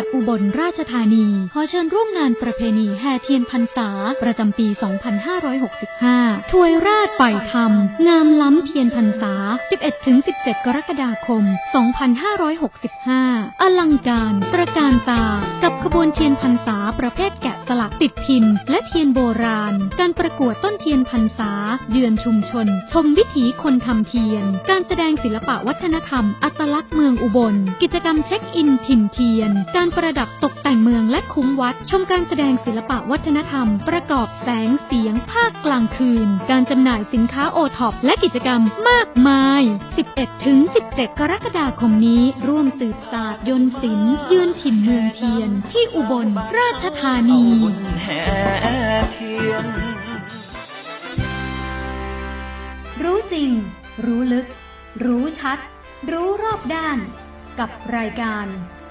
วัดอุบลราชธานีขอเชิญร่วมงานประเพณีแห่เทียนพรรษา ประจำปี 2565 ถวยราชปล่อยธรรม งามล้ำเทียนพรรษา 11-17 กรกฎาคม 2565 อลังการตระการตา กับขบวนเทียนพรรษาประเภทแกะสลักติดพิมพ์ และเทียนโบราณ การประกวดต้นเทียนพรรษา เยือนชุมชน ชมวิถีคนทำเทียน การแสดงศิลปะวัฒนธรรม อัตลักษณ์เมืองอุบล กิจกรรมเช็คอินถิ่นเทียน การประดับตกแต่งเมืองและคุ้มวัด ชมการแสดงศิลปะวัฒนธรรม ประกอบแสงเสียงภาคกลางคืน การจำหน่ายสินค้าโอท็อปและกิจกรรมมากมาย 11ถึง17 กรกฎาคมนี้ ร่วมสืบศาสตร์ยนต์ศิลป์ยืนถิ่นเมืองเทียน ที่อุบลราชธานีรู้จริง รู้ลึก รู้ชัด รู้รอบด้าน กับรายการ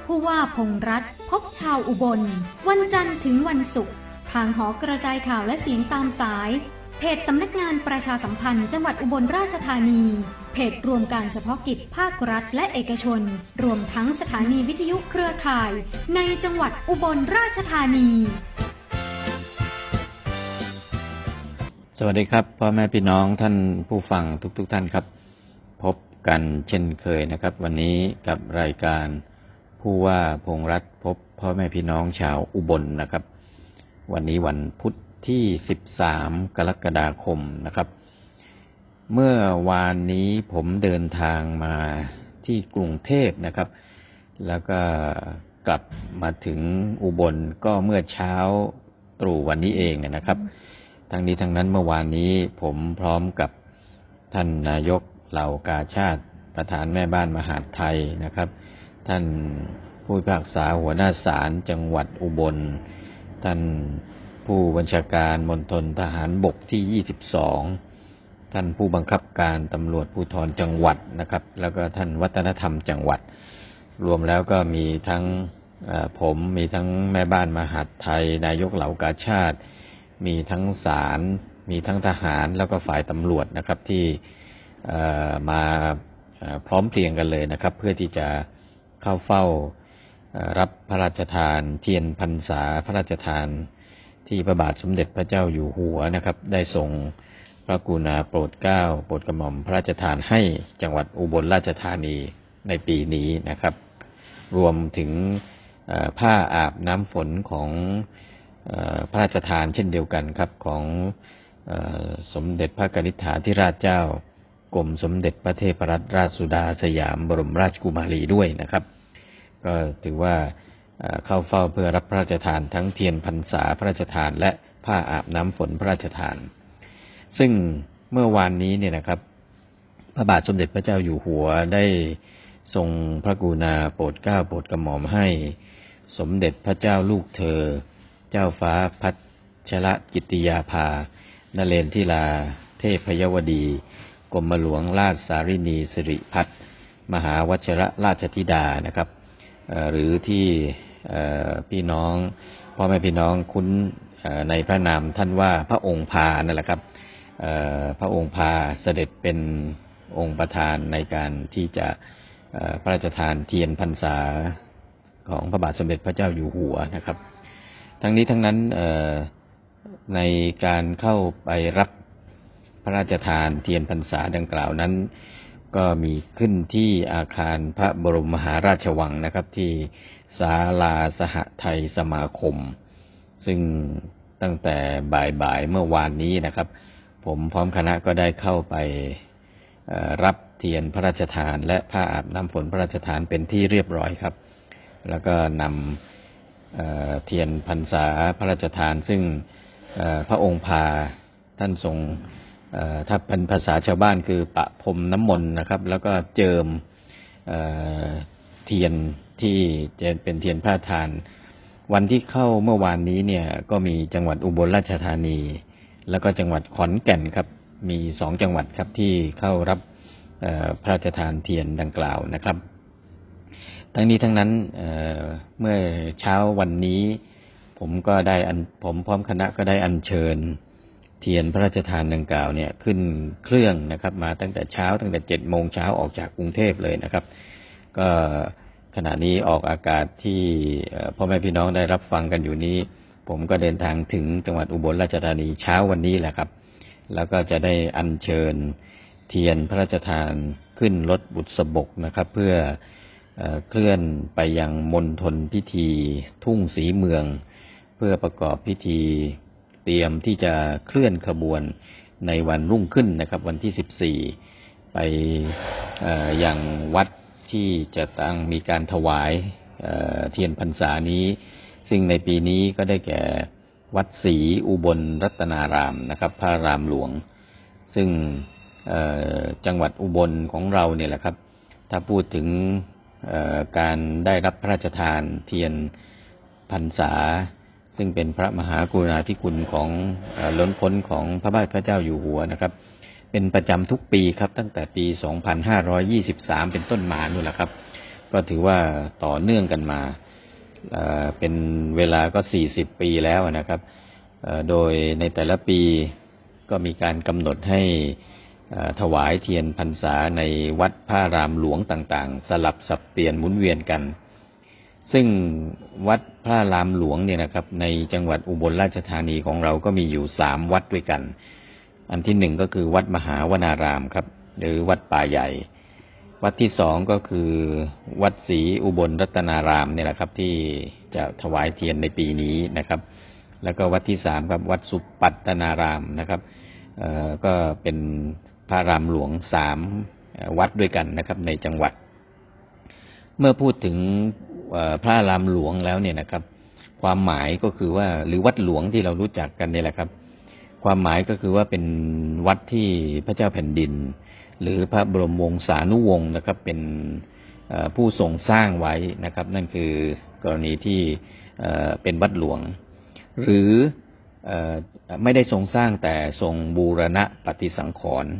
ผู้ว่าพงษ์รัฐพบชาวอุบล วันจันทร์ถึงวันศุกร์ทางหอกระจายข่าวและเสียงตามสาย เพจสำนักงานประชาสัมพันธ์จังหวัดอุบลราชธานี เพจรวมการเฉพาะกิจภาครัฐและเอกชน รวมทั้งสถานีวิทยุเครือข่าย ในจังหวัดอุบลราชธานี สวัสดีครับพ่อแม่พี่น้องท่านผู้ฟังทุก ๆทท่านครับ พบกันเช่นเคยนะครับ วันนี้กับรายการ ผู้ว่าพงษ์รัฐพบพ่อแม่พี่น้องชาวอุบลนะครับ วันนี้วันพุธที่ 13 กรกฎาคมนะครับ เมื่อวานนี้ผมเดินทางมาที่กรุงเทพนะครับ แล้วก็กลับมาถึงอุบลก็เมื่อเช้าตรู่วันนี้เองเนี่ยนะครับทั้งนี้ทั้งนั้นเมื่อวานนี้ผมพร้อมกับท่านนายกเหล่ากาชาติประธานแม่บ้านมหาดไทยนะครับ ท่านผู้พิพากษาหัวหน้าศาลจังหวัดอุบล ท่านผู้บัญชาการมณฑลทหารบกที่ 22 ท่านผู้บังคับการตำรวจภูธรจังหวัดนะครับ แล้วก็ท่านวัฒนธรรมจังหวัด รวมแล้วก็มีทั้งผมมีทั้งแม่บ้านมหาดไทย นายกเหล่ากาชาติ มีทั้งศาลมีทั้งทหารแล้วก็ฝ่ายตำรวจนะครับที่มาพร้อมเพรียงกันเลยนะครับ เพื่อที่จะ เข้าเฝ้ารับพระราชทาน เทียนพรรษาพระราชทาน ที่พระบาทสมเด็จพระเจ้าอยู่หัวนะครับ ได้ทรงพระกรุณาโปรดเกล้าโปรดกระหม่อมพระราชทานให้จังหวัดอุบลราชธานีในปีนี้นะครับ รวมถึงผ้าอาบน้ำฝนของอพระราชทานเช่นเดียวกันครับของอสมเด็จพระกนิษฐาธิราชเจ้ากรมสมเด็จพระเทพรัตนราชสุดาสยามบรมราชกุมารีด้วยนะครับ ก็ถือว่าเข้าเฝ้าเพื่อรับพระราชทานทั้งเทียนพรรษาพระราชทาน และผ้าอาบน้ำฝนพระราชทาน ซึ่งเมื่อวานนี้เนี่ยนะครับ พระบาทสมเด็จพระเจ้าอยู่หัวได้ทรงพระกรุณาโปรดเกล้าโปรดกระหม่อมให้ สมเด็จพระเจ้าลูกเธอ เจ้าฟ้าพัชรกิติยาภานเรนทิลา เทพยวดีกรมหลวงราชสารินีสิริพัฒมหาวชระราชธิดานะครับ หรือที่พี่น้องพ่อแม่พี่น้องคุ้นในพระนามท่านว่าพระองค์พานั่นแหละครับพระองค์พาเสด็จเป็นองค์ประธานในการที่จะพระราชทานเทียนพรรษาของพระบาทสมเด็จพระเจ้าอยู่หัวนะครับ ทั้งนี้ทั้งนั้นในการเข้าไปรับพระราชทานเทียนพรรษาดังกล่าวนั้น ก็มีขึ้นที่อาคารพระบรมมหาราชวังนะครับ ที่ศาลาสหไทยสมาคม ซึ่งตั้งแต่บ่ายๆเมื่อวานนี้นะครับ ผมพร้อมคณะก็ได้เข้าไปรับเทียนพระราชทาน และผ้าอาบน้ำฝนพระราชทานเป็นที่เรียบร้อยครับ แล้วก็นำเทียนพรรษาพระราชทาน ซึ่งพระองค์พาท่านทรง ถ้าเป็นภาษาชาวบ้านคือปะพรมน้ำมนต์นะครับ แล้วก็เจิมเทียนที่จะเป็นเทียนพระราทาน วันที่เข้าเมื่อวานนี้เนี่ยก็มีจังหวัดอุบลราชธานี แล้วก็จังหวัดขอนแก่นครับ มีสองจังหวัดครับที่เข้ารับพระราชทานเทียนดังกล่าวนะครับ ทั้งนี้ทั้งนั้นเเมื่อเช้าวันนี้ ผมก็ได้อันผมพร้อมคณะก็ได้อัญเชิญ เทียนพระราชทานดังกล่าวเนี่ยขึ้นเครื่องนะครับ มาตั้งแต่เช้าตั้งแต่เจ็ดโมงเช้าออกจากกรุงเทพเลยนะครับ ก็ขณะนี้ออกอากาศที่พ่อแม่พี่น้องได้รับฟังกันอยู่นี้ ผมก็เดินทางถึงจังหวัดอุบลราชธานีเช้าวันนี้แหละครับ แล้วก็จะได้อัญเชิญเทียนพระราชทานขึ้นรถบุษบกนะครับ เพื่อเอ่อเคลื่อนไปยังมณฑลพิธีทุ่งสีเมือง เพื่อประกอบพิธี เตรียมที่จะเคลื่อนขบวนในวันรุ่งขึ้นนะครับ วันที่ 14 ไปอย่างวัดที่จะตั้งมีการถวายเทียนพรรษานี้ ซึ่งในปีนี้ก็ได้แก่วัดศรีอุบลรัตนารามนะครับ พระรามหลวง ซึ่งจังหวัดอุบลของเราเนี่ยแหละครับ ถ้าพูดถึงการได้รับพระราชทานเทียนพรรษา ซึ่งเป็นพระมหากรุณาธิคุณของล้นพ้นของพระบาทพระเจ้าอยู่หัวนะครับ เป็นประจำทุกปีครับ ตั้งแต่ปี 2523 เป็นต้นมานู่นแหละครับ ก็ถือว่าต่อเนื่องกันมาเป็นเวลาก็ 40 ปีแล้วนะครับ โดยในแต่ละปีก็มีการกำหนดให้ถวายเทียนพรรษาในวัดพระรามหลวงต่างๆ สลับสับเปลี่ยนหมุนเวียนกัน ซึ่งวัดพระรามหลวงเนี่ยนะครับ ในจังหวัดอุบลราชธานีของเราก็มีอยู่สามวัดด้วยกัน อันที่หนึ่งก็คือวัดมหาวนารามครับ หรือวัดป่าใหญ่ วัดที่สองก็คือ วัดศรีอุบลรัตนารามเนี่ยแหละครับ ที่จะถวายเทียนในปีนี้นะครับ แล้วก็วัดที่สามครับวัดสุปัตตนารามนะครับก็เป็นพระรามหลวงสามวัดด้วยกันนะครับ ในจังหวัด เมื่อพูดถึง พระรามหลวงแล้วเนี่ยนะครับ ความหมายก็คือว่าหรือวัดหลวงที่เรารู้จักกันเนี่ยแหละครับ ความหมายก็คือว่าเป็นวัดที่พระเจ้าแผ่นดิน หรือพระบรมวงศานุวงศ์นะครับ เป็นผู้ทรงสร้างไว้นะครับ นั่นคือกรณีที่เป็นวัดหลวง หรือเอ่อไม่ได้ทรงสร้างแต่ทรงบูรณะปฏิสังขรณ์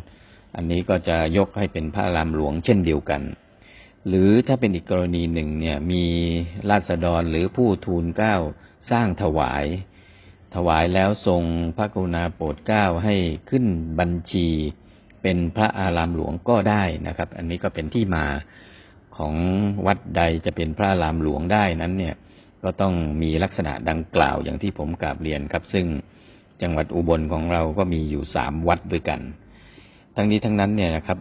อันนี้ก็จะยกให้เป็นพระรามหลวงเช่นเดียวกัน หรือถ้าเป็นอีกกรณีหนึ่งเนี่ยมีราษฎรหรือผู้ทูลเกล้าสร้างถวาย ถวายแล้วทรงพระกรุณาโปรดเกล้าให้ขึ้นบัญชีเป็นพระอารามหลวงก็ได้นะครับ อันนี้ก็เป็นที่มาของวัดใดจะเป็นพระอารามหลวงได้นั้นเนี่ยก็ต้องมีลักษณะดังกล่าวอย่างที่ผมกราบเรียนครับ ซึ่งจังหวัดอุบลของเราก็มีอยู่สามวัดด้วยกัน ทั้งนี้ทั้งนั้นเนี่ยนะครับ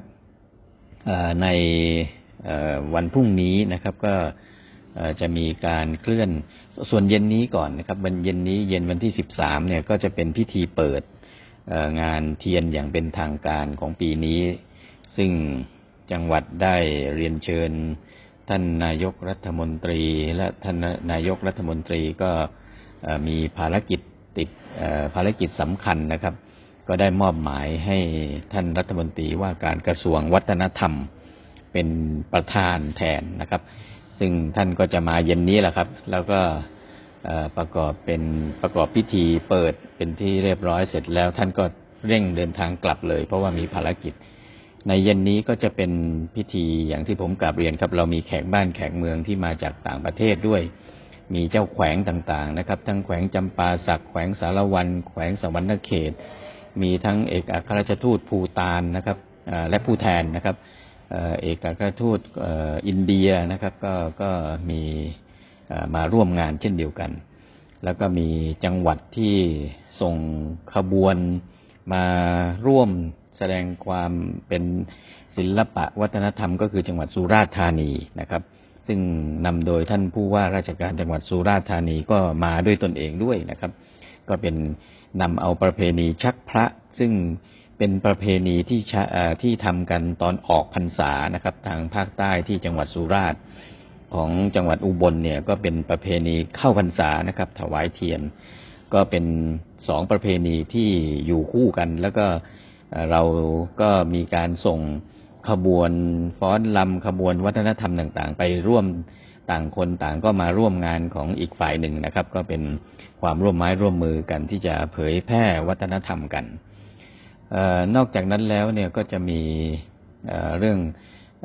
ใน วันพรุ่งนี้นะครับก็จะมีการเคลื่อนส่วนเย็นนี้ก่อนนะครับวันเย็นนี้เย็นวันที่สิบสามเนี่ยก็จะเป็นพิธีเปิดงานเทียนอย่างเป็นทางการของปีนี้ ซึ่งจังหวัดได้เรียนเชิญ ท่านนายกรัฐมนตรี และท่านนายกรัฐมนตรีก็มีภารกิจติดภารกิจสำคัญนะครับ ก็ได้มอบหมายให้ท่านรัฐมนตรีว่าการกระทรวงวัฒนธรรม เป็นประธานแทนนะครับ ซึ่งท่านก็จะมาเย็นนี้แหละครับ แล้วก็ประกอบเป็นประกอบพิธีเปิดเป็นที่เรียบร้อยเสร็จแล้ว ท่านก็เร่งเดินทางกลับเลย เพราะว่ามีภารกิจ ในเย็นนี้ก็จะเป็นพิธีอย่างที่ผมกราบเรียนครับ เรามีแขกบ้านแขกเมืองที่มาจากต่างประเทศด้วย มีเจ้าแขวงต่างๆนะครับ ทั้งแขวงจำปาสักแขวงสารวันแขวงสวรรณเขต มีทั้งเอกอัครราชทูตภูตานนะครับและผู้แทนนะครับ เอกอัครทูตอินเดียนะครับ ก็ก็มีมาร่วมงานเช่นเดียวกัน แล้วก็มีจังหวัดที่ส่งขบวนมาร่วมแสดงความเป็นศิลปะวัฒนธรรม ก็คือจังหวัดสุราษฎร์ธานีนะครับ ซึ่งนำโดยท่านผู้ว่าราชการจังหวัดสุราษฎร์ธานีก็มาด้วยตนเองด้วยนะครับ ก็เป็นนำเอาประเพณีชักพระซึ่ง เป็นประเพณีที่ที่ทำกันตอนออกพรรษานะครับ ทางภาคใต้ที่จังหวัดสุราษฎร์ของจังหวัดอุบลเนี่ยก็เป็นประเพณีเข้าพรรษานะครับ ถวายเทียน ก็เป็นสองประเพณีที่อยู่คู่กัน แล้วก็เราก็มีการส่งขบวนฟ้อนลำขบวนวัฒนธรรมต่าง ๆ ไปร่วมต่างคนต่างก็มาร่วมงานของอีกฝ่ายหนึ่งนะครับ ก็เป็นความร่วมไม้ร่วมมือกันที่จะเผยแพร่วัฒนธรรมกัน นอกจากนั้นแล้วเนี่ยก็จะมีเเรื่อง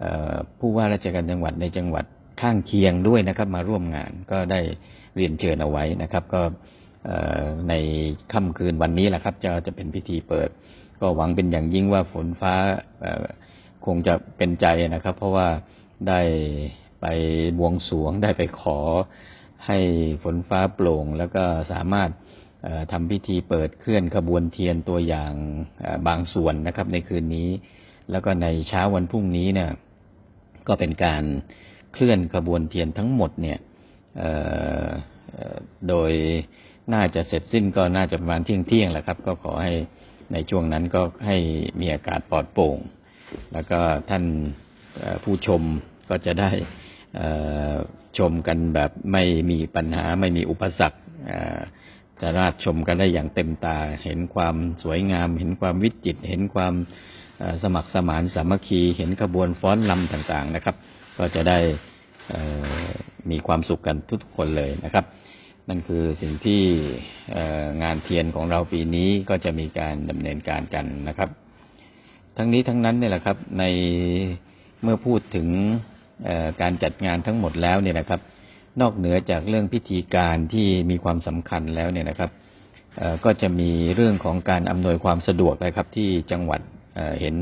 ออผู้ว่าราชการจังหวัดในจังหวัดข้างเคียงด้วยนะครับ มาร่วมงานก็ได้เรียนเชิญเอาไว้นะครับ ก็ในค่ำคืนวันนี้แหละครับ จะจะเป็นพิธีเปิด ก็หวังเป็นอย่างยิ่งว่าฝนฟ้าคงจะเป็นใจนะครับ เพราะว่าได้ไปบวงสรวงได้ไปขอให้ฝนฟ้าโปร่ง แล้วก็สามารถ ทำพิธีเปิดเคลื่อนขบวนเทียนตัวอย่างบางส่วนนะครับ ในคืนนี้ แล้วก็ในเช้าวันพรุ่งนี้เนี่ยก็เป็นการเคลื่อนขบวนเทียนทั้งหมดเนี่ยโดยน่าจะเสร็จสิ้นก็น่าจะประมาณเที่ยงเที่ยงแหละครับ ก็ขอให้ในช่วงนั้นก็ให้มีอากาศปลอดโปร่ง แล้วก็ท่านผู้ชมก็จะได้ชมกันแบบไม่มีปัญหาไม่มีอุปสรรค จะราชชมกันได้อย่างเต็มตา เห็นความสวยงาม เห็นความวิจิตรเห็นความสมัครสมานสามัคคี เห็นขบวนฟ้อนลำต่างๆนะครับ ก็จะได้มีความสุขกันทุกคนเลยนะครับ นั่นคือสิ่งที่งานเทียนของเราปีนี้ก็จะมีการดำเนินการกันนะครับ ทั้งนี้ทั้งนั้นเนี่ยแหละครับในเมื่อพูดถึงการจัดงานทั้งหมดแล้วเนี่ยนะครับ นอกเหนือจากเรื่องพิธีการที่มีความสำคัญแล้วเนี่ยนะครับก็จะมีเรื่องของการอำนวยความสะดวกนะครับที่จังหวัดเเห็น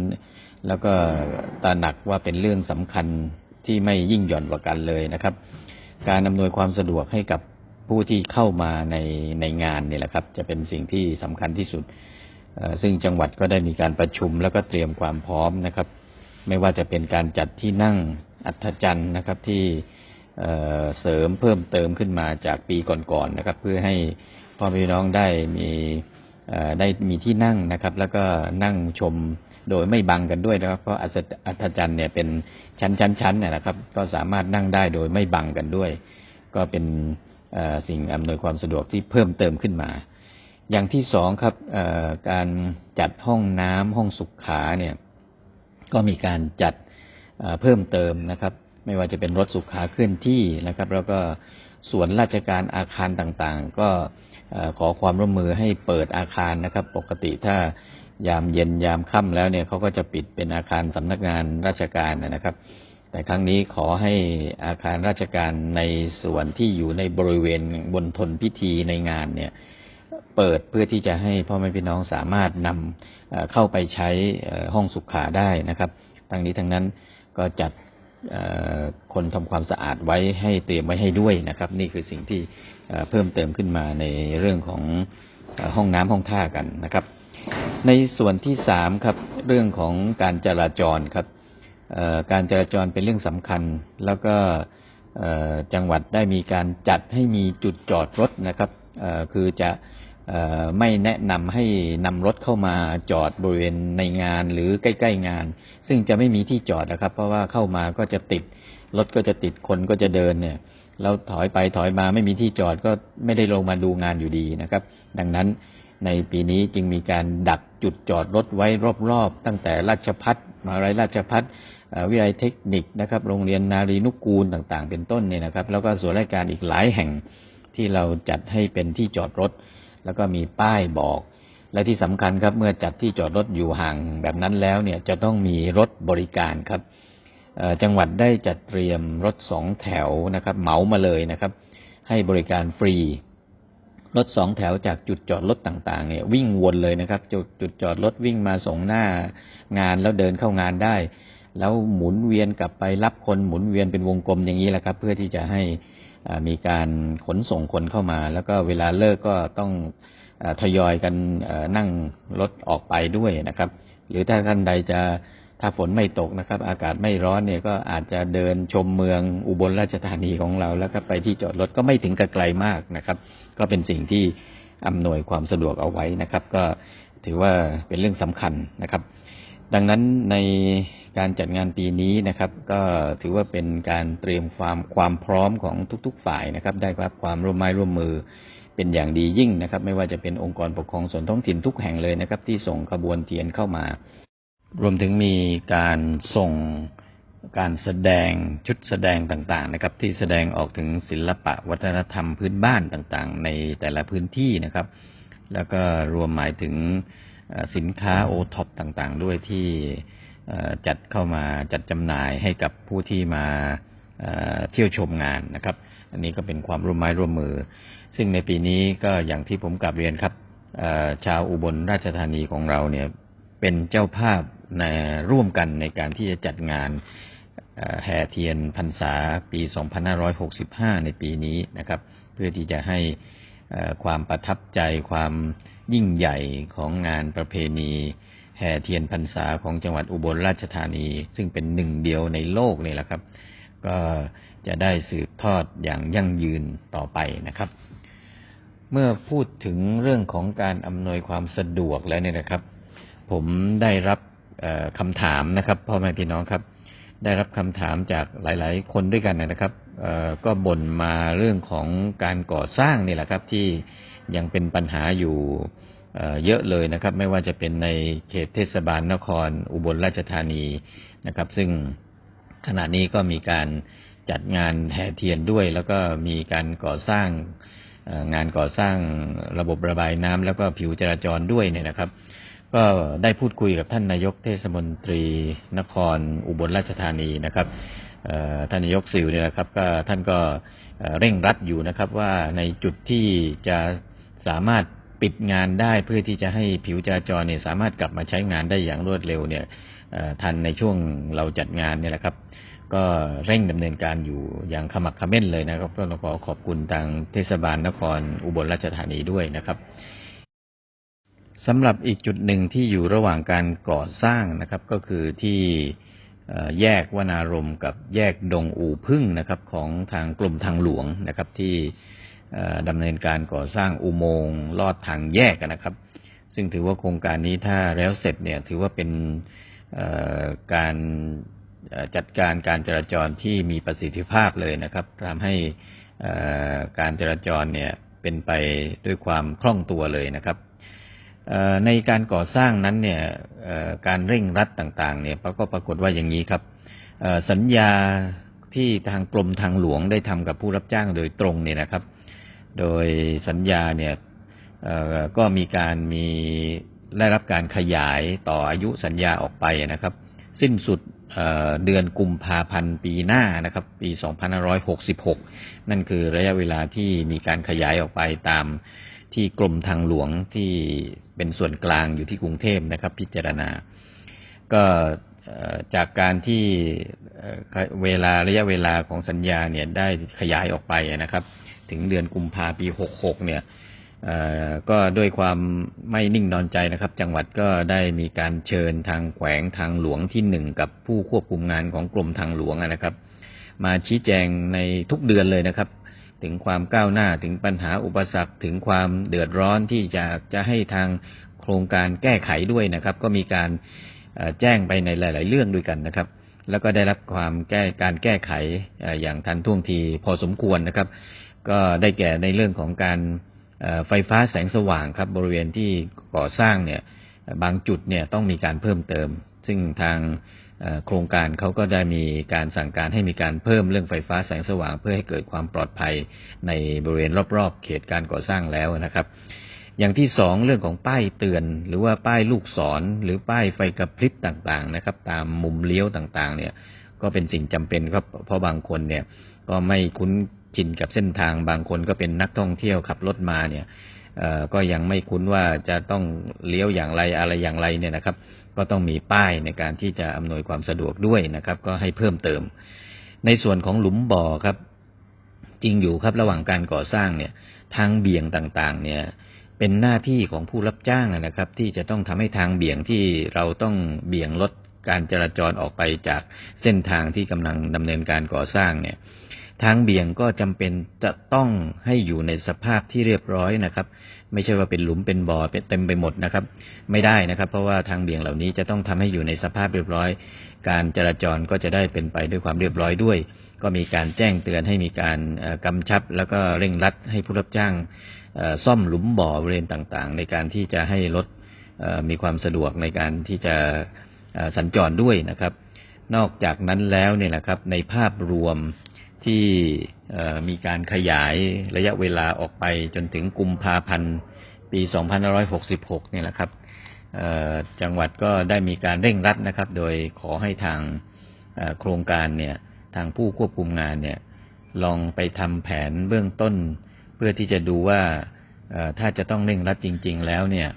แล้วก็ตระหนักว่าเป็นเรื่องสำคัญที่ไม่ยิ่งหย่อนกว่ากันเลยนะครับ การอำนวยความสะดวกให้กับผู้ที่เข้ามาในในงานเนี่ยแหละครับ จะเป็นสิ่งที่สำคัญที่สุด ซึ่งจังหวัดก็ได้มีการประชุมแล้วก็เตรียมความพร้อมนะครับ ไม่ว่าจะเป็นการจัดที่นั่งอัฐจันทร์นะครับที่ เสริมเพิ่มเติมขึ้นมาจากปีก่อนๆนะครับ เพื่อให้พ่อพี่น้องได้มีได้มีที่นั่งนะครับ แล้วก็นั่งชมโดยไม่บังกันด้วยนะครับ เพราะอัศอัฐจันทร์เนี่ยเป็นชั้นๆๆเนี่ยนะครับ ก็สามารถนั่งได้โดยไม่บังกันด้วย ก็เป็นสิ่งอำนวยความสะดวกที่เพิ่มเติมขึ้นมา อย่างที่สองครับการจัดห้องน้ำห้องสุขาเนี่ย ก็มีการจัดเพิ่มเติมนะครับ ไม่ว่าจะเป็นรถสุขาเคลื่อนที่นะครับ แล้วก็ส่วนราชการอาคารต่างๆ ก็ขอความร่วมมือให้เปิดอาคารนะครับ ปกติถ้ายามเย็นยามค่ำแล้วเนี่ยเขาก็จะปิดเป็นอาคารสำนักงานราชการนะครับ แต่ครั้งนี้ขอให้อาคารราชการในส่วนที่อยู่ในบริเวณบนทนพิธีในงานเนี่ยเปิดเพื่อที่จะให้พ่อแม่พี่น้องสามารถนำเข้าไปใช้ห้องสุขาได้นะครับทั้งนี้ทั้งนั้นก็จัด คนทำความสะอาดไว้ให้เตรียมไว้ให้ด้วยนะครับ นี่คือสิ่งที่เพิ่มเติมขึ้นมาในเรื่องของห้องน้ำห้องท่ากันนะครับ ในส่วนที่สามครับเรื่องของการจราจรครับการจราจรเป็นเรื่องสำคัญ แล้วก็จังหวัดได้มีการจัดให้มีจุดจอดรถนะครับคือจะ ไม่แนะนำให้นำรถเข้ามาจอดบริเวณในงานหรือใกล้ๆงาน ซึ่งจะไม่มีที่จอดนะครับ เพราะว่าเข้ามาก็จะติด รถก็จะติดคนก็จะเดินเนี่ยแล้วถอยไปถอยมาไม่มีที่จอดก็ไม่ได้ลงมาดูงานอยู่ดีนะครับ ดังนั้นในปีนี้จึงมีการดักจุดจอดรถไว้รอบๆ ตั้งแต่ราชพัฒมหาวิทยาลัยราชพัฒวิทยาลัยเทคนิคนะครับ โรงเรียนนารีนุกูลต่างๆ เป็นต้นเนี่ยนะครับ แล้วก็ส่วนราชการอีกหลายแห่งที่เราจัดให้เป็นที่จอดรถ แล้วก็มีป้ายบอก และที่สำคัญครับเมื่อจัดที่จอดรถอยู่ห่างแบบนั้นแล้วเนี่ยจะต้องมีรถบริการครับจังหวัดได้จัดเตรียมรถสองแถวนะครับ เหมามาเลยนะครับ ให้บริการฟรี รถสองแถวจากจุดจอดรถต่างๆเนี่ยวิ่งวนเลยนะครับจุดจุดจอดรถวิ่งมาส่งหน้างานแล้วเดินเข้างานได้ แล้วหมุนเวียนกลับไปรับคนหมุนเวียนเป็นวงกลมอย่างนี้แหละครับ เพื่อที่จะให้ มีการขนส่งคนเข้ามา แล้วก็เวลาเลิกก็ต้องอทยอยกันนั่งรถออกไปด้วยนะครับ หรือถ้าท่านใดจะถ้าฝนไม่ตกนะครับ อากาศไม่ร้อนเนี่ยก็อาจจะเดินชมเมืองอุบลราชธานีของเรา แล้วก็ไปที่จอดรถก็ไม่ถึงกับไกลมากนะครับ ก็เป็นสิ่งที่อำนวยความสะดวกเอาไว้นะครับ ก็ถือว่าเป็นเรื่องสำคัญนะครับ ดังนั้นในการจัดงานปีนี้นะครับ ก็ถือว่าเป็นการเตรียมความความพร้อมของทุก ๆ ฝ่ายนะครับ ได้รับความร่วมไม้ร่วมมือเป็นอย่างดียิ่งนะครับ ไม่ว่าจะเป็นองค์กรปกครองส่วนท้องถิ่นทุกแห่งเลยนะครับ ที่ส่งขบวนเทียนเข้ามา รวมถึงมีการส่งการแสดงชุดแสดงต่างๆ นะครับ ที่แสดงออกถึงศิลปะวัฒนธรรมพื้นบ้านต่างๆ ในแต่ละพื้นที่นะครับ แล้วก็รวมหมายถึง สินค้าโอท็อปต่างๆ ด้วยที่จัดเข้ามาจัดจำหน่ายให้กับผู้ที่มาเที่ยวชมงานนะครับ อันนี้ก็เป็นความร่วมไม้ร่วมมือ ซึ่งในปีนี้ก็อย่างที่ผมกลับเรียนครับชาวอุบลราชธานีของเราเนี่ยเป็นเจ้าภาพในร่วมกันในการที่จะจัดงานแห่เทียนพรรษาปี 2565 ในปีนี้นะครับ เพื่อที่จะให้ความประทับใจความ ยิ่งใหญ่ของงานประเพณีแห่เทียนพรรษาของจังหวัดอุบลราชธานี ซึ่งเป็นหนึ่งเดียวในโลกนี่แหละครับ ก็จะได้สืบทอดอย่างยั่งยืนต่อไปนะครับ เมื่อพูดถึงเรื่องของการอำนวยความสะดวกแล้วเนี่ยนะครับ ผมได้รับคำถามนะครับพ่อแม่พี่น้องครับ ได้รับคำถามจากหลาย ๆ คนด้วยกันนะครับ ก็บ่นมาเรื่องของการก่อสร้างนี่แหละครับที่ยังเป็นปัญหาอยู่เยอะเลยนะครับ ไม่ว่าจะเป็นในเขตเทศบาลนคร อุบลราชธานีนะครับ ซึ่งขณะนี้ก็มีการจัดงานแห่เทียนด้วย แล้วก็มีการก่อสร้างงานก่อสร้างระบบระบายน้ำแล้วก็ผิวจราจรด้วยเนี่ยนะครับ ก็ได้พูดคุยกับท่านนายกเทศมนตรีนครอุบลราชธานีนะครับ ท่านนายกสิวเนี่ยนะครับก็ท่านก็เร่งรัดอยู่นะครับว่าในจุดที่จะสามารถปิดงานได้เพื่อที่จะให้ผิวจราจรเนี่ยสามารถกลับมาใช้งานได้อย่างรวดเร็วเนี่ยทันในช่วงเราจัดงานเนี่ยแหละครับ ก็เร่งดำเนินการอยู่อย่างขมักขม้นเลยนะครับก็ขอขอบคุณทางเทศบาลนครอุบลราชธานีด้วยนะครับสำหรับอีกจุดหนึ่งที่อยู่ระหว่างการก่อสร้างนะครับ ก็คือที่ แยกวนารมกับแยกดงอู่พึ่งนะครับของทางกรมทางหลวงนะครับที่ดำเนินการก่อสร้างอุโมงค์ลอดทางแยกนะครับ ซึ่งถือว่าโครงการนี้ถ้าแล้วเสร็จเนี่ยถือว่าเป็นการจัดการการจราจรที่มีประสิทธิภาพเลยนะครับทำให้การจราจรเนี่ยเป็นไปด้วยความคล่องตัวเลยนะครับ ในการก่อสร้างนั้นเนี่ยการเร่งรัดต่างๆเนี่ยก็ปรากฏว่าอย่างนี้ครับสัญญาที่ทางกรมทางหลวงได้ทำกับผู้รับจ้างโดยตรงเนี่ยนะครับ โดยสัญญาเนี่ยก็มีการมีได้รับการขยายต่ออายุสัญญาออกไปนะครับ สิ้นสุดเเดือนกุมภาพันธ์ปีหน้านะครับ ปี2566 นั่นคือระยะเวลาที่มีการขยายออกไปตาม ที่กรมทางหลวงที่เป็นส่วนกลางอยู่ที่กรุงเทพนะครับ พิจารณา ก็จากการที่เวลาระยะเวลาของสัญญาเนี่ยได้ขยายออกไปนะครับ ถึงเดือนกุมภาปี 66 เนี่ยก็ด้วยความไม่นิ่งนอนใจนะครับ จังหวัดก็ได้มีการเชิญทางแขวงทางหลวงที่หนึ่งกับผู้ควบคุมงานของกรมทางหลวงนะครับ มาชี้แจงในทุกเดือนเลยนะครับ ถึงความก้าวหน้าถึงปัญหาอุปสรรคถึงความเดือดร้อนที่จะจะให้ทางโครงการแก้ไขด้วยนะครับ ก็มีการแจ้งไปในหลาย ๆ เรื่องด้วยกันนะครับ แล้วก็ได้รับความแก้การแก้ไขอย่างทันท่วงทีพอสมควรนะครับ ก็ได้แก่ในเรื่องของการไฟฟ้าแสงสว่างครับบริเวณที่ก่อสร้างเนี่ยบางจุดเนี่ยต้องมีการเพิ่มเติม ซึ่งทาง โครงการเขาก็ได้มีการสั่งการให้มีการเพิ่มเรื่องไฟฟ้าแสงสว่าง เพื่อให้เกิดความปลอดภัยในบริเวณรอบๆ เขตการก่อสร้างแล้วนะครับ อย่างที่สองเรื่องของป้ายเตือน หรือว่าป้ายลูกศรหรือป้ายไฟกระพริบต่างๆนะครับ ตามมุมเลี้ยวต่างๆ เนี่ย ก็เป็นสิ่งจำเป็นครับเพราะบางคนเนี่ยก็ไม่คุ้นชินกับเส้นทางบางคนก็เป็นนักท่องเที่ยวขับรถมาเนี่ย ก็ยังไม่คุ้นว่าจะต้องเลี้ยวอย่างไรอะไรอย่างไรเนี่ยนะครับ ก็ต้องมีป้ายในการที่จะอำนวยความสะดวกด้วยนะครับ ก็ให้เพิ่มเติม ในส่วนของหลุมบ่อครับ จริงอยู่ครับระหว่างการก่อสร้างเนี่ยทางเบี่ยงต่างๆ เนี่ย เป็นหน้าที่ของผู้รับจ้างนะครับ ที่จะต้องทำให้ทางเบี่ยงที่เราต้องเบี่ยงลดการจราจรออกไปจากเส้นทางที่กำลังดำเนินการก่อสร้างเนี่ย ทางเบี่ยงก็จำเป็นจะต้องให้อยู่ในสภาพที่เรียบร้อยนะครับ ไม่ใช่ว่าเป็นหลุมเป็นบ่อเป็นเต็มไปหมดนะครับ ไม่ได้นะครับ เพราะว่าทางเบี่ยงเหล่านี้จะต้องทำให้อยู่ในสภาพเรียบร้อย การจราจรก็จะได้เป็นไปด้วยความเรียบร้อยด้วย ก็มีการแจ้งเตือนให้มีการเอ่อกำชับ แล้วก็เร่งรัดให้ผู้รับจ้างซ่อมหลุมบ่อบริเวณต่างๆ ในการที่จะให้รถมีความสะดวกในการที่จะสัญจรด้วยนะครับ นอกจากนั้นแล้วเนี่ยนะครับในภาพรวม ที่มีการขยายระยะเวลาออกไปจนถึงกุมภาพันธ์ปี 2566 เนี่ยแหละครับจังหวัดก็ได้มีการเร่งรัดนะครับ โดยขอให้ทางโครงการเนี่ยทางผู้ควบคุมงานเนี่ยลองไปทำแผนเบื้องต้น เพื่อที่จะดูว่าถ้าจะต้องเร่งรัดจริง ๆ แล้วเนี่ย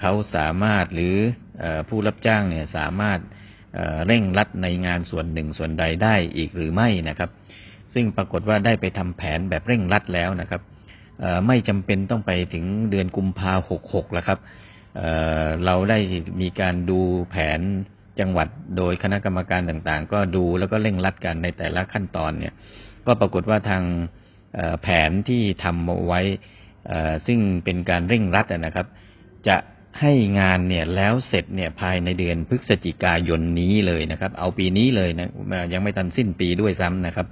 เขาสามารถหรือผู้รับจ้างเนี่ยสามารถ เร่งรัดในงานส่วนหนึ่งส่วนใดได้อีกหรือไม่นะครับ ซึ่งปรากฏว่าได้ไปทำแผนแบบเร่งรัดแล้วนะครับไม่จำเป็นต้องไปถึงเดือนกุมภาหกหกแล้วครับเเราได้มีการดูแผนจังหวัดโดยคณะกรรมการต่างๆ ก็ดูแล้วก็เร่งรัดกันในแต่ละขั้นตอนเนี่ย ก็ปรากฏว่าทางแผนที่ทำไว้ซึ่งเป็นการเร่งรัดนะครับ จะ ให้งานเนี่ยแล้วเสร็จเนี่ยภายในเดือนพฤศจิกายนนี้เลยนะครับ เอาปีนี้เลยนะยังไม่ทันสิ้นปีด้วยซ้ำนะครับ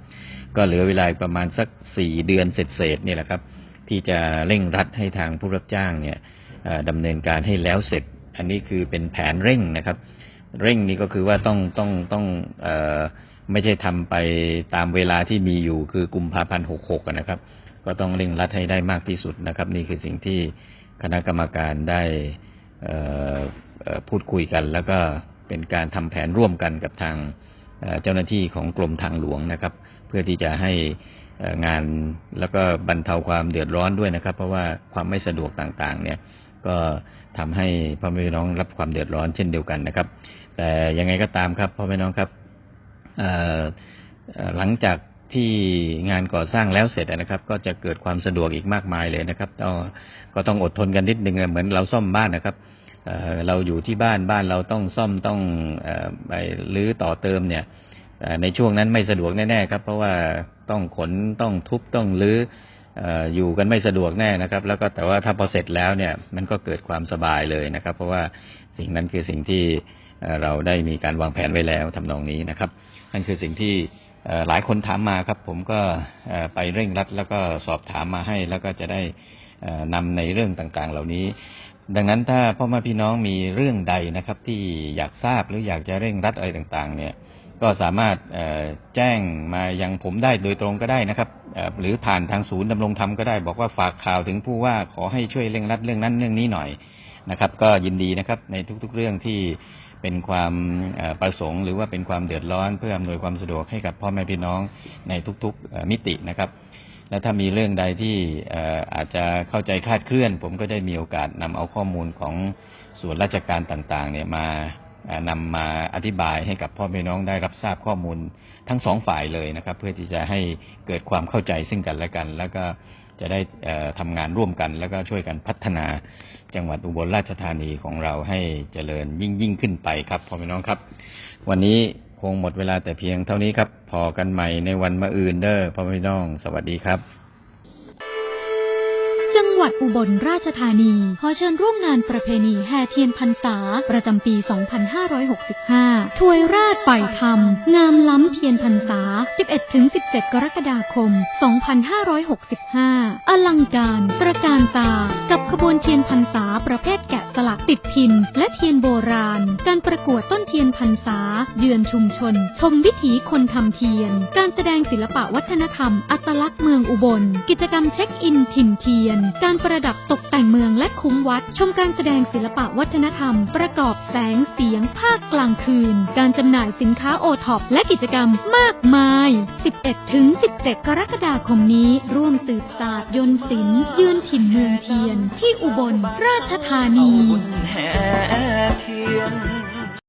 ก็เหลือเวลาประมาณสักสี่เดือนเศษๆเนี่ยแหละครับ ที่จะเร่งรัดให้ทางผู้รับจ้างเนี่ยเอ่อดำเนินการให้แล้วเสร็จ อันนี้คือเป็นแผนเร่งนะครับ เร่งนี่ก็คือว่าต้องต้องต้องเอ่อไม่ใช่ทำไปตามเวลาที่มีอยู่คือกุมภาพันธ์หกหกนะครับ ก็ต้องเร่งรัดให้ได้มากที่สุดนะครับ นี่คือสิ่งที่คณะกรรมการได้ พูดคุยกัน แล้วก็เป็นการทำแผนร่วมกันกับทางเจ้าหน้าที่ของกรมทางหลวงนะครับ เพื่อที่จะให้งานแล้วก็บรรเทาความเดือดร้อนด้วยนะครับ เพราะว่าความไม่สะดวกต่างๆ เนี่ยก็ทำให้พ่อแม่พี่น้องรับความเดือดร้อนเช่นเดียวกันนะครับ แต่ยังไงก็ตามครับพ่อแม่น้องครับหลังจาก ที่งานก่อสร้างแล้วเสร็จนะครับ ก็จะเกิดความสะดวกอีกมากมายเลยนะครับก็ก็ต้องอดทนกันนิดนึงเหมือนเราซ่อมบ้านนะครับเราอยู่ที่บ้านบ้านเราต้องซ่อมต้องไปรื้อต่อเติมเนี่ยในช่วงนั้นไม่สะดวกแน่ๆครับ เพราะว่าต้องขนต้องทุบต้องรื้ออยู่กันไม่สะดวกแน่นะครับ แล้วก็แต่ว่าถ้าพอเสร็จแล้วเนี่ยมันก็เกิดความสบายเลยนะครับ เพราะว่าสิ่งนั้นคือสิ่งที่เราได้มีการวางแผนไว้แล้วทำนองนี้นะครับนั่นคือสิ่งที่ หลายคนถามมาครับ ผมก็ไปเร่งรัด แล้วก็สอบถามมาให้ แล้วก็จะได้นำในเรื่องต่างๆ เหล่านี้ ดังนั้นถ้าพ่อแม่พี่น้องมีเรื่องใดนะครับ ที่อยากทราบหรืออยากจะเร่งรัดอะไรต่างๆ เนี่ยก็สามารถแจ้งมายังผมได้โดยตรงก็ได้นะครับ หรือผ่านทางศูนย์ดำรงธรรมก็ได้ บอกว่าฝากข่าวถึงผู้ว่าขอให้ช่วยเร่งรัดเรื่องนั้นเรื่องนี้หน่อยนะครับ ก็ยินดีนะครับในทุกๆเรื่องที่ เป็นความประสงค์หรือว่าเป็นความเดือดร้อน เพื่ออำนวยความสะดวกให้กับพ่อแม่พี่น้องในทุกๆมิตินะครับ และถ้ามีเรื่องใดที่อาจจะเข้าใจคลาดเคลื่อน ผมก็ได้มีโอกาสนำเอาข้อมูลของส่วนราชการต่างๆเนี่ยมานำมาอธิบายให้กับพ่อแม่น้องได้รับทราบข้อมูลทั้งสองฝ่ายเลยนะครับ เพื่อที่จะให้เกิดความเข้าใจซึ่งกันและกัน แล้วก็ จะได้ทำงานร่วมกัน แล้วก็ช่วยกันพัฒนาจังหวัดอุบลราชธานีของเราให้เจริญยิ่งยิ่งขึ้นไปครับพ่อแม่น้องครับ วันนี้คงหมดเวลาแต่เพียงเท่านี้ครับพอกันใหม่ในวันมะอื่นเด้อพ่อแม่น้อง สวัสดีครับ หวัดอุบลราชธานี ขอเชิญร่วมงานประเพณีแห่เทียนพรรษา ประจำปี 2565 ถวยราชปล่อยธรรม งามล้ำเทียนพรรษา 11-17 กรกฎาคม 2565 อลังการประการตา กับขบวนเทียนพรรษาประเภทแกะสลักติดพิมพ์ และเทียนโบราณ การประกวดต้นเทียนพรรษา เยือนชุมชน ชมวิถีคนทำเทียน การแสดงศิลปะวัฒนธรรม อัตลักษณ์เมืองอุบล กิจกรรมเช็คอินถิ่นเทียนการการประดับตกแต่งเมืองและคุ้มวัด ชมการแสดงศิลปะวัฒนธรรม ประกอบแสงเสียงภาคกลางคืน การจำหน่ายสินค้าโอท็อปและกิจกรรมมากมาย 11-17 กรกฎาคมนี้ ร่วมสืบศาสตร์ยนต์ศิลป์ยืนถิ่นเมืองเทียน ที่อุบลราชธานี